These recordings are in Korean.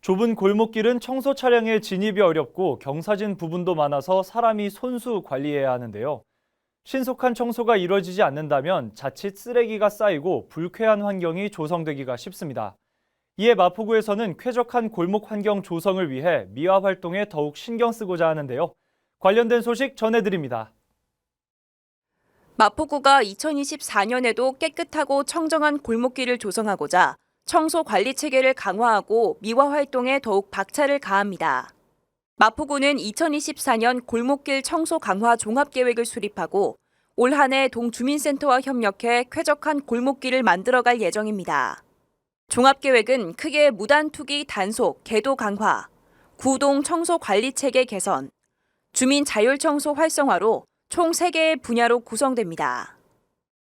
좁은 골목길은 청소 차량의 진입이 어렵고 경사진 부분도 많아서 사람이 손수 관리해야 하는데요. 신속한 청소가 이루어지지 않는다면 자칫 쓰레기가 쌓이고 불쾌한 환경이 조성되기가 쉽습니다. 이에 마포구에서는 쾌적한 골목 환경 조성을 위해 미화 활동에 더욱 신경 쓰고자 하는데요. 관련된 소식 전해드립니다. 마포구가 2024년에도 깨끗하고 청정한 골목길을 조성하고자 청소 관리 체계를 강화하고 미화 활동에 더욱 박차를 가합니다. 마포구는 2024년 골목길 청소 강화 종합계획을 수립하고 올 한해 동주민센터와 협력해 쾌적한 골목길을 만들어갈 예정입니다. 종합계획은 크게 무단 투기 단속, 계도 강화, 구동 청소 관리 체계 개선, 주민 자율 청소 활성화로 총 3개의 분야로 구성됩니다.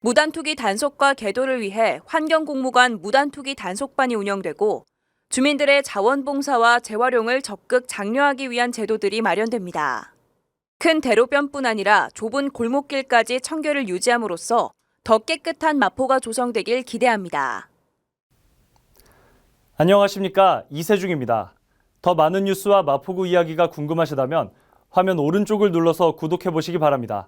무단투기 단속과 계도를 위해 환경공무관 무단투기 단속반이 운영되고 주민들의 자원봉사와 재활용을 적극 장려하기 위한 제도들이 마련됩니다. 큰 대로변뿐 아니라 좁은 골목길까지 청결을 유지함으로써 더 깨끗한 마포가 조성되길 기대합니다. 안녕하십니까 이세중입니다. 더 많은 뉴스와 마포구 이야기가 궁금하시다면 화면 오른쪽을 눌러서 구독해 보시기 바랍니다.